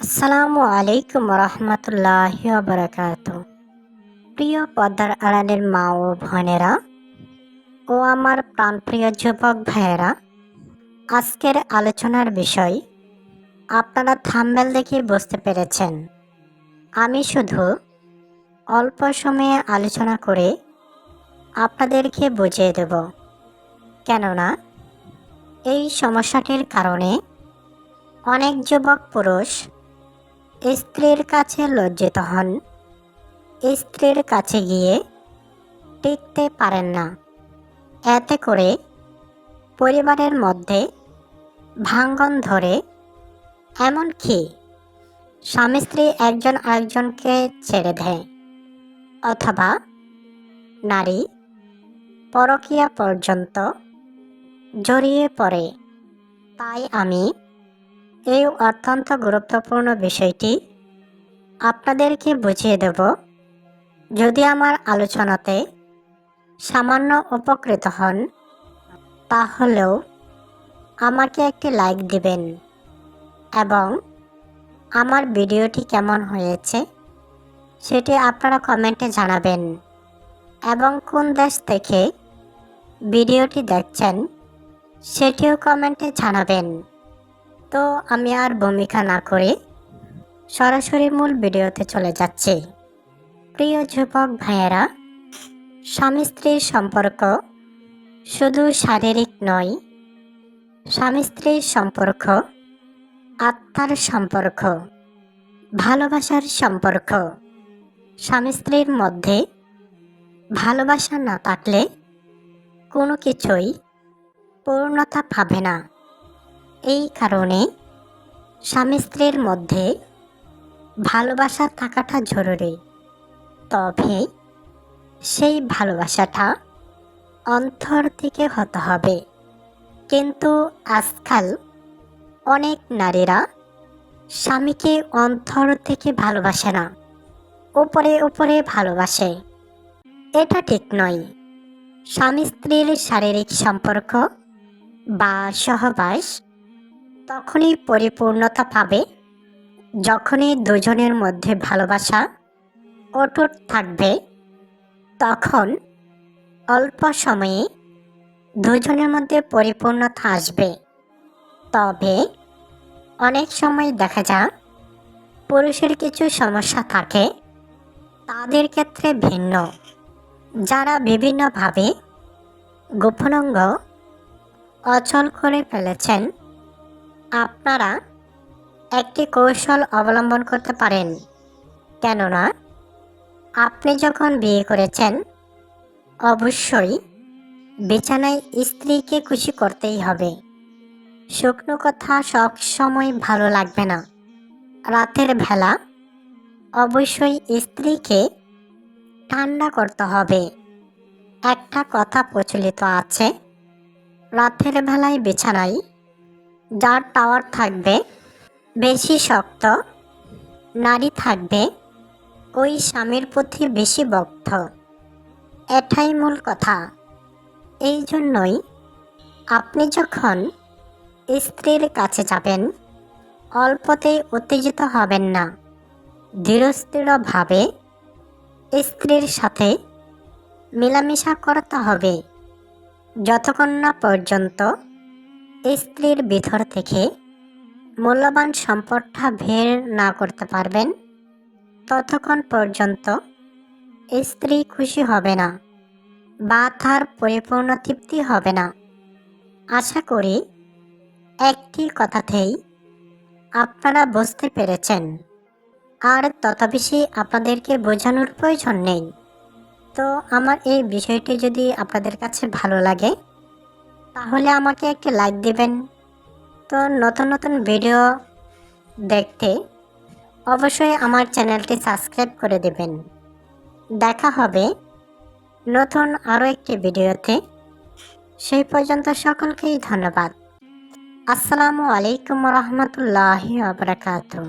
আসসালামু আলাইকুম রহমতুল্লাহ বারাকাত। প্রিয় পদ্মার আড়ালের মা ও বোনেরা ও আমার প্রাণপ্রিয় যুবক ভাইয়েরা, আজকের আলোচনার বিষয়, আপনারা থাম্বেল দেখে বুঝতে পেরেছেন। আমি শুধু অল্প সময়ে আলোচনা করে আপনাদেরকে বুঝিয়ে দেব। কেননা এই সমস্যাটির কারণে অনেক যুবক পুরুষ স্ত্রীর কাছে লজ্জিত হন। স্ত্রীর কাছে গিয়ে টিকতে পারেন না। এতে করে পরিবারের মধ্যে ভাঙ্গন ধরে। এমনকি স্বামী স্ত্রী একজন আরেকজনকে ছেড়ে দেয় অথবা নারী পরকীয়া পর্যন্ত জড়িয়ে পড়ে। তাই আমি এই অত্যন্ত গুরুত্বপূর্ণ বিষয়টি আপনাদেরকে বুঝিয়ে দেব। যদি আমার আলোচনাতে সামান্য উপকৃত হন, তাহলেও আমাকে একটি লাইক দিবেন এবং আমার ভিডিওটি কেমন হয়েছে সেটি আপনারা কমেন্টে জানাবেন এবং কোন দেশ থেকে ভিডিওটি দেখছেন সেটিও কমেন্টে জানাবেন। তো আমি আর ভূমিকা না করে সরাসরি মূল ভিডিওতে চলে যাচ্ছি। প্রিয় যুবক ভাইয়েরা, স্বামী স্ত্রীর সম্পর্ক শুধু শারীরিক নয়, স্বামী স্ত্রীর সম্পর্ক, আত্মার সম্পর্ক, ভালোবাসার সম্পর্ক। স্বামী স্ত্রীর মধ্যে ভালোবাসা না থাকলে কোনো কিছুই পূর্ণতা পাবে না। এই কারণে স্বামী স্ত্রীর মধ্যে ভালোবাসা থাকাটা জরুরি। তবে সেই ভালোবাসাটা অন্তর থেকে হতে হবে। কিন্তু আজকাল অনেক নারীরা স্বামীকে অন্তর থেকে ভালোবাসে না, উপরে উপরে ভালোবাসে। এটা ঠিক নয়। স্বামী স্ত্রীর শারীরিক সম্পর্ক বা সহবাস তখনই পরিপূর্ণতা পাবে। যখনই দুজনের মধ্যে ভালোবাসা অটুট থাকবে, তখন অল্প সময়ে দুজনের মধ্যে পরিপূর্ণতা আসবে। তবে অনেক সময় দেখা যায়, পুরুষের কিছু সমস্যা থাকে, তাদের ক্ষেত্রে ভিন্ন। যারা বিভিন্নভাবে গোপনাঙ্গ, অচল করে ফেলেছেন আপনারা একটি কৌশল অবলম্বন করতে পারেন। কেননা, আপনি যখন বিয়ে করেছেন, অবশ্যই বিছানায় স্ত্রীকে খুশি করতেই হবে। শুকনো কথা সবসময় ভালো লাগবে না। রাতের বেলা অবশ্যই স্ত্রীকে ঠান্ডা করতে হবে। একটা কথা প্রচলিত আছে, রাতের বেলায় বিছানায় যার টাওয়ার থাকবে বেশি শক্ত, নারী থাকবে ওই স্বামীর প্রতি বেশি বক্ত এটাই মূল কথা। এই জন্যই আপনি যখন স্ত্রীর কাছে যাবেন, অল্পতেই উত্তেজিত হবেন না। ধীরস্থিরভাবে স্ত্রীর সাথে মেলামেশা করতে হবে। যতক্ষণ না পর্যন্ত স্ত্রীর ভিতর থেকে মূল্যবান সম্পদটা বের না করতে পারবেন, ততক্ষণ পর্যন্ত স্ত্রী খুশি হবে না বা তার পরিপূর্ণ তৃপ্তি হবে না। আশা করি একটি কথাতেই আপনারা বুঝতে পেরেছেন। আর তত বেশি আপনাদেরকে বোঝানোর প্রয়োজন নেই। তো আমার এই বিষয়টি যদি আপনাদের কাছে ভালো লাগে তাহলে আমাকে একটি লাইক দিবেন। তো নতুন নতুন ভিডিও দেখতে অবশ্যই আমার চ্যানেলটি সাবস্ক্রাইব করে দেবেন। দেখা হবে নতুন আরও একটি ভিডিওতে সেই পর্যন্ত সকলকেই ধন্যবাদ। আসসালামু আলাইকুম রহমতুল্লাহ আবরাকাতু